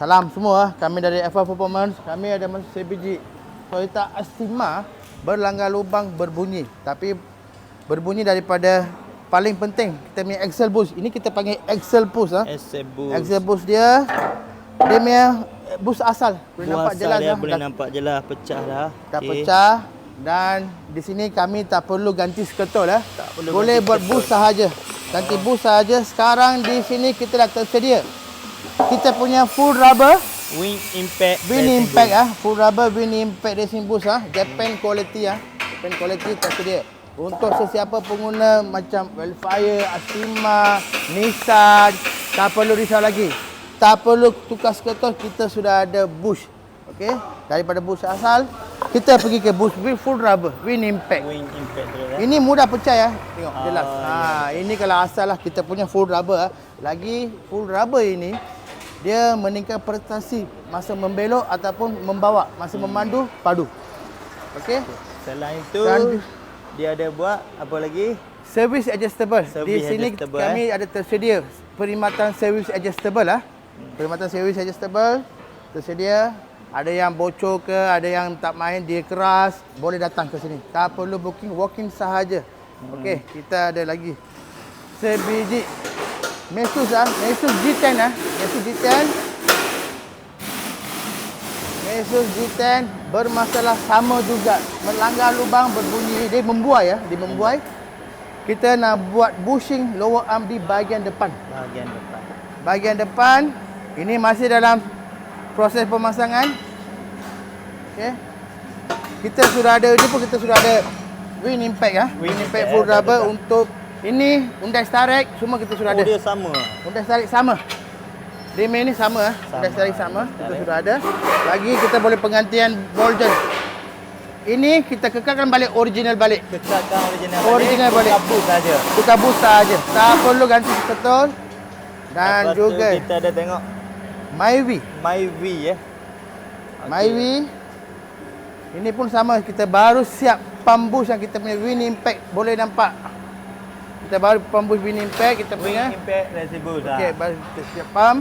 Salam semua, kami dari F1 Performance. Kami ada mesin sebiji Toyota Astima berlanggar lubang berbunyi. Tapi berbunyi daripada paling penting kita punya axle boost. Ini kita panggil axle boost ah. Asset boost. Axle boost dia dia punya boost asal. Boleh Buah nampak asal jelas dia ah. boleh Dah- nampak je lah pecah dah. dah Okey. pecah dan di sini kami tak perlu ganti sketol eh. Tak perlu Boleh buat sketol. boost sahaja. Ganti boost sahaja. Sekarang di sini kita dah tersedia. Kita punya full rubber Wing impact. Win racing Impact ah, full rubber Win Impact Racing Boost ah, Japan quality ah. Japan quality tersedia. Untuk sesiapa pengguna macam Wildfire, Astima, Nissan, tak perlu risau lagi. Tak perlu tukar sketol, kita sudah ada bush. Okey, daripada bush asal, kita pergi ke bush with full rubber Win Impact. Wing impact tu ya. Ini mudah percaya Tengok Ah, jelas. Ha ini kalau asal lah kita punya full rubber ah. Lagi full rubber ini dia meningkatkan prestasi masa membelok ataupun membawa, masa Hmm. memandu padu. Okey. Selain itu Dan- dia ada buat apa lagi? Service adjustable. Di Service sini adjustable, eh? kami ada tersedia perkhidmatan service adjustable lah. Perkhidmatan service adjustable tersedia. Ada yang bocor ke, ada yang tak main dia keras, boleh datang ke sini. Tak perlu booking, walk-in sahaja. Okey, kita ada lagi sebiji Mesus ah, Mesus G10 ah. Mesus G10. Mesus G10 bermasalah sama juga. Melanggar lubang berbunyi dia membuai ya, dia membuai. Kita nak buat bushing lower arm di bahagian depan. Bahagian depan. Bahagian depan ini masih dalam proses pemasangan. Okey. Kita sudah ada ini pun kita sudah ada wing impact ah. Wing impact full rubber untuk ini Hyundai Starrex semua kita sudah Oh ada. dia sama. Hyundai Starrex sama. Demi ni sama, Sama. Hyundai Starrex sama. Kita sudah ada. Lagi kita boleh penggantian joint. Ini kita kekalkan balik original balik. Kekalkan original Original balik. Kabut saja. Tukar busa aja. Tak perlu ganti sketol. Dan Lepas juga kita ada tengok Myvi. Myvi ya. Myvi. Ini pun sama kita baru siap pambus yang kita punya Win Impact boleh nampak. Kita baru pambus Win Impact kita Wing punya. impact racing boost. Okey, baru kita siap pam.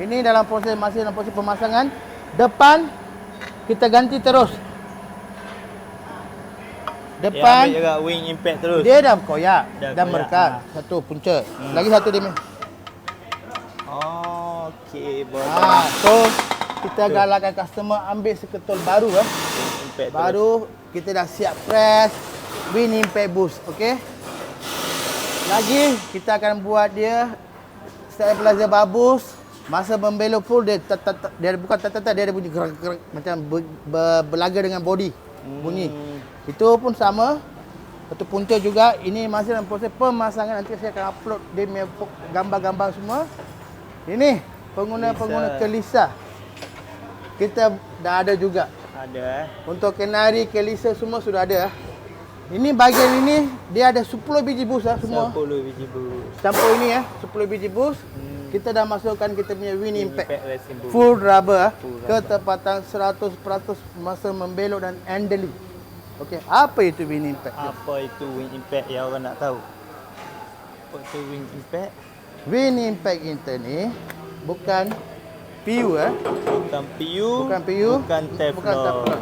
Ini dalam proses masih dalam proses pemasangan. Depan kita ganti terus. Dia Depan ambil juga wing impact terus. dia dah koyak Dah dan koyak, merekat. ha. Satu punca. Lagi satu dia. Oh, okey, boleh. Ha, so kita galakkan customer ambil seketol baru eh. Wing impact terus. Baru kita dah siap press Win Impact Boost, okey? Lagi kita akan buat dia stabilizer babus masa membelok full dia tat, tat, tat, dia bukan tat, tat, tat, dia ada bunyi gerak, gerak macam ber, ber, berlaga dengan body bunyi. Hmm. Itu pun sama. Satu punca juga ini masih dalam proses pemasangan nanti saya akan upload dia punya gambar-gambar semua. Ini pengguna-pengguna kelisa. Kita dah ada juga. Ada eh. Untuk kenari, kelisa semua sudah ada. Ini bahagian ini dia ada 10 biji bus ah semua. 10 biji boost. Campur ini ya, 10 biji bus. Hmm. Kita dah masukkan kita punya Win Impact. Impact. Full rubber ah. Full rubber. Ketepatan 100% masa membelok dan handling. Okey, apa itu Win Impact? Apa itu wing impact yang orang nak tahu? Apa itu wing impact? Win Impact kita ni bukan PU eh. Bukan PU, Bukan PU. bukan Teflon. Bukan Teflon.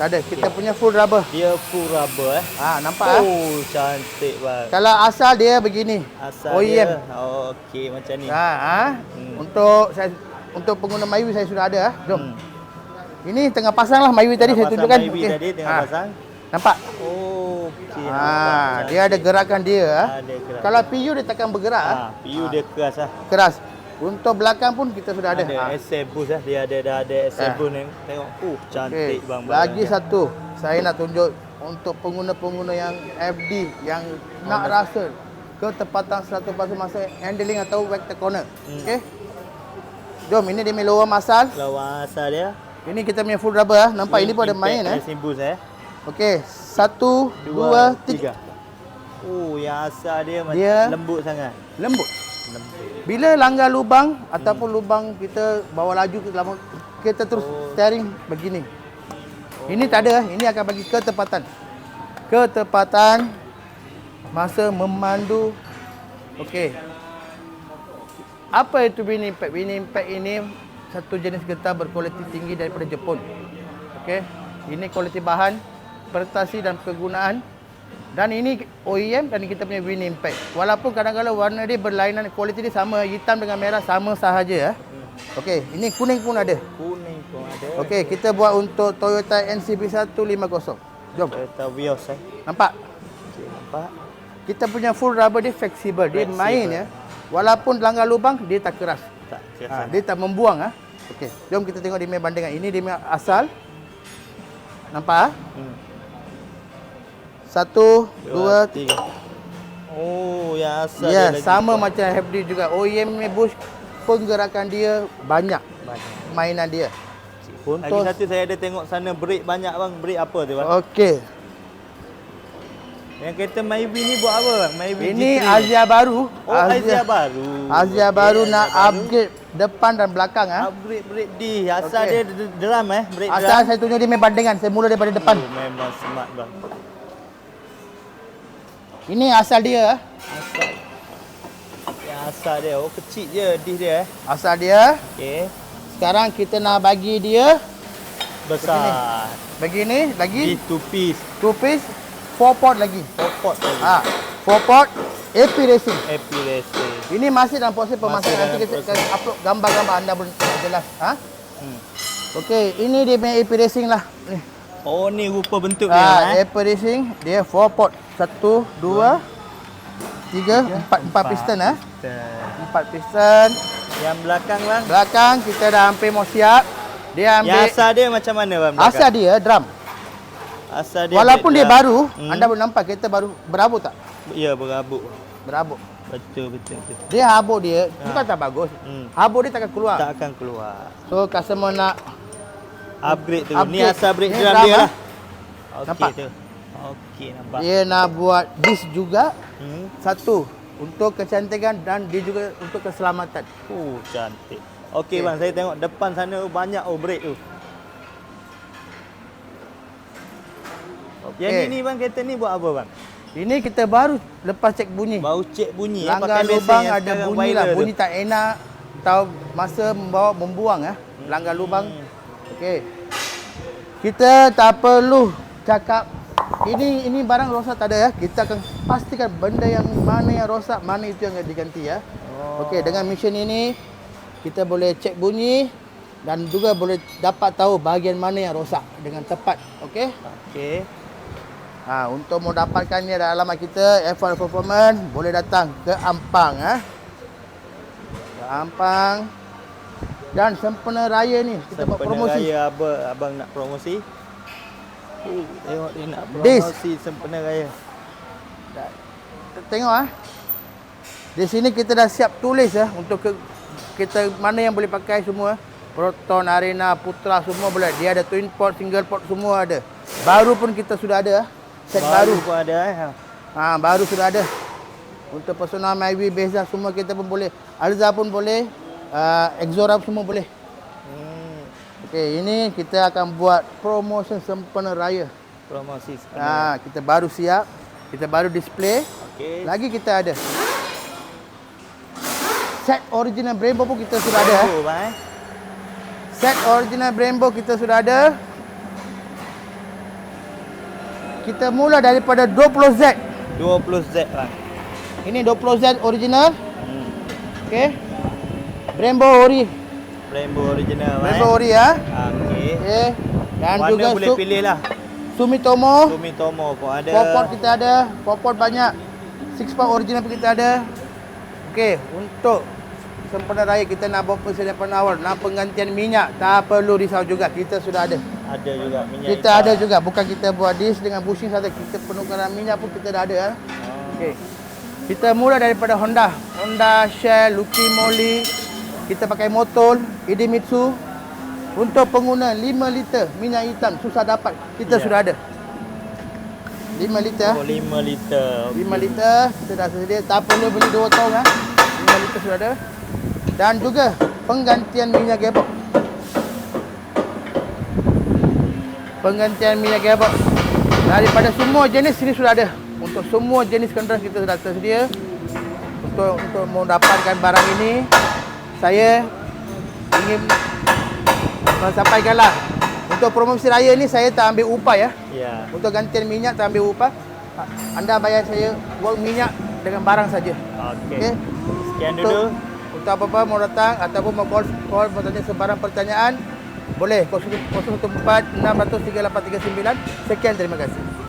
Tak ada, kita punya full rubber. Dia full rubber eh. Ha, nampak ah? Oh, cantik banget. Kalau asal dia begini. Asal OEM. dia. Oh, okey macam ni. Ha, ha. Hmm. Untuk saya untuk pengguna Myvi saya sudah ada ah. Jom. Hmm. Ini tengah pasang lah Myvi tadi saya Tengah tunjukkan. Myvi Okey. tadi tengah Ha, pasang. Nampak? Oh, okey. nampak. Ha, dia ada gerakan dia ah. Ada gerakan. Kalau PU dia takkan bergerak ah. ha, PU dia keras lah. Keras. Untuk belakang pun kita sudah ada. Ada Ha. SM boost lah. Dia ada dah ada SM Ah. boost ni. Tengok. Uh, cantik Okey. bang. Lagi barang satu, saya nak tunjuk untuk pengguna-pengguna yang FD yang nak rasa ketepatan 100% masa handling atau vector corner. Hmm. Okey. Jom, ini dia lower masal. dia. Lawan asal dia. Ini kita punya full rubber ah. Nampak ini pun ada main eh. SM boost eh. Okey, satu, dua, tiga. Oh, yang asal dia Dia- lembut sangat. Lembut. Bila langgar lubang ataupun lubang kita bawa laju ke lama kita terus Oh. steering begini. Ini tak ada, ini akan bagi ketepatan. Ketepatan masa memandu. Okey. Apa itu winning impact? Winning impact ini satu jenis getah berkualiti tinggi daripada Jepun. Okey. Ini kualiti bahan, prestasi dan kegunaan. Dan ini OEM dan kita punya winning impact. Walaupun kadang-kadang warna dia berlainan, kualiti dia sama, hitam dengan merah sama sahaja. ah. Okey, ini kuning pun ada. Kuning pun ada. Okey, kita buat untuk Toyota NCP 150. Jom. Toyota Vios eh. Nampak? Okey, nampak. Kita punya full rubber dia fleksibel. Dia main ya. Walaupun langgar lubang dia tak keras. Tak Ha, kira. dia tak membuang ah. Okey, jom kita tengok dia punya bandingan. Ini dia punya asal. Nampak ah? Hmm. Satu, dua, tiga. tiga. Oh, yang asal Ya, dia lagi sama kuat. macam FD juga. OEM ni Bush penggerakan dia banyak banyak. mainan dia. Lagi Untuk satu saya ada tengok sana break banyak bang. Break apa tu bang? Okey. Yang kereta Myvi ni buat apa bang? Myvi Ini G3 ni. Azia baru. Oh, Azia baru. Azia baru nak Azia baru. upgrade depan dan belakang ah. Upgrade break D. Asal Okey. dia drum eh, break Asal drum. saya tunjuk dia punya bandingan. Saya mula daripada depan. Oh, memang smart bang. Ini asal dia. ah. Asal. Yang asal dia. Oh, kecil je dish dia eh. Asal dia. Okey. Sekarang kita nak bagi dia Besar. begini lagi Di two piece. two piece four pot lagi. Four pot lagi. Ah, four pot AP Racing. Happy racing. Ini masih dalam proses pemasangan Masih nanti kita akan upload gambar-gambar anda pun jelas. Ha? Hmm. Okey, ini dia punya AP Racing lah. Ni. Oh, ni rupa bentuk dia Ah, eh. AP Racing dia four pot. Satu, dua, tiga, empat, empat piston ah. Kita- Empat piston. Yang belakang bang. Belakang kita dah hampir mau siap. Dia ambil Yang asal dia macam mana bang? belakang? asal dia drum. Asal dia Walaupun dia drum. baru, Hmm. anda boleh nampak kereta baru berabuk tak? Ya, berabuk. Berabuk. Betul, betul, betul. Dia habuk dia bukan tak bagus. Hmm. Habuk dia takkan keluar. Tak akan keluar. So customer nak Upgrade tu. Ni Upgrade. asal break Ni drum drum, dia ah. lah. Okey Nampak? tu. Okey, nampak. dia nak buat disc juga Hmm. satu untuk kecantikan dan dia juga untuk keselamatan. Oh, cantik. Okey Okey. bang, saya tengok depan sana banyak oh break tu. Okey. Yang ni bang kereta ni buat apa bang? Ini kita baru lepas cek bunyi. Bau cek bunyi eh, Langgar mesin lubang ada bunyi lah, tu. bunyi tak enak atau masa membawa membuang ah. Langgar lubang. Hmm. Okey. Kita tak perlu cakap ini ini barang rosak tak ada ya. Kita akan pastikan benda yang mana yang rosak, mana itu yang diganti ya. Oh. Okey, dengan mesin ini kita boleh cek bunyi dan juga boleh dapat tahu bahagian mana yang rosak dengan tepat. Okey? Okey. Ha, untuk mau dapatkannya dalam alamat kita F1 Performance boleh datang ke Ampang ah. Ke Ampang. Dan sempena raya ni kita buat Sempena promosi. raya abang, abang nak promosi. Oh, tengok dia nak promosi sempena raya. Tengok ah. Di sini kita dah siap tulis ah untuk ke, kita mana yang boleh pakai semua. Proton, Arena, Putra semua boleh. Dia ada twin port, single port semua ada. Baru pun kita sudah ada ah. Set baru. pun ada eh. Ha. Ha, baru sudah ada. Untuk personal Myvi, Beza semua kita pun boleh. Alza pun boleh. Uh, Exora semua boleh. Hmm. Okey, ini kita akan buat promotion sempena raya. Promosi sempena. Ha, kita baru siap. Kita baru display. Okey. Lagi kita ada. Set original Brembo pun kita sudah ada. Oh, eh. Set original Brembo kita sudah ada. Kita mula daripada 20Z. 20Z bang. Ini 20Z original. Hmm. Okey. Brembo ori. Rainbow original. Brembo eh. ori ya. Okey. Okey. Dan Warna juga boleh pilih lah. Sumitomo. Sumitomo pun ada. Four port kita ada. Four port banyak. Six port original pun kita ada. Okey, untuk sempena raya kita nak buat persiapan awal, nak penggantian minyak, tak perlu risau juga. Kita sudah ada. Ada juga minyak. Kita hitam. ada juga, bukan kita buat dis dengan bushing saja. Kita penukaran minyak pun kita dah ada. Oh. Okey. Kita mula daripada Honda. Honda, Shell, Lucky Moly. Kita pakai motor, Idemitsu. Untuk pengguna 5 liter minyak hitam susah dapat. Kita Ya. sudah ada. 5 liter. Oh, 5 liter. 5 liter kita dah sedia. Tak perlu beli 2 tong ah. 5 liter sudah ada. Dan juga penggantian minyak gearbox. Penggantian minyak gearbox. Daripada semua jenis sini sudah ada. Untuk semua jenis kenderaan kita sudah tersedia. Untuk untuk mendapatkan barang ini saya ingin menyampaikanlah untuk promosi raya ni saya tak ambil upah ya. Ya. Untuk gantian minyak tak ambil upah. Anda bayar saya wang minyak dengan barang saja. Okey. Okey. Sekian Untuk, dulu. untuk apa-apa mau datang ataupun mau call, call bertanya sebarang pertanyaan boleh 014 600 3839. Sekian terima kasih.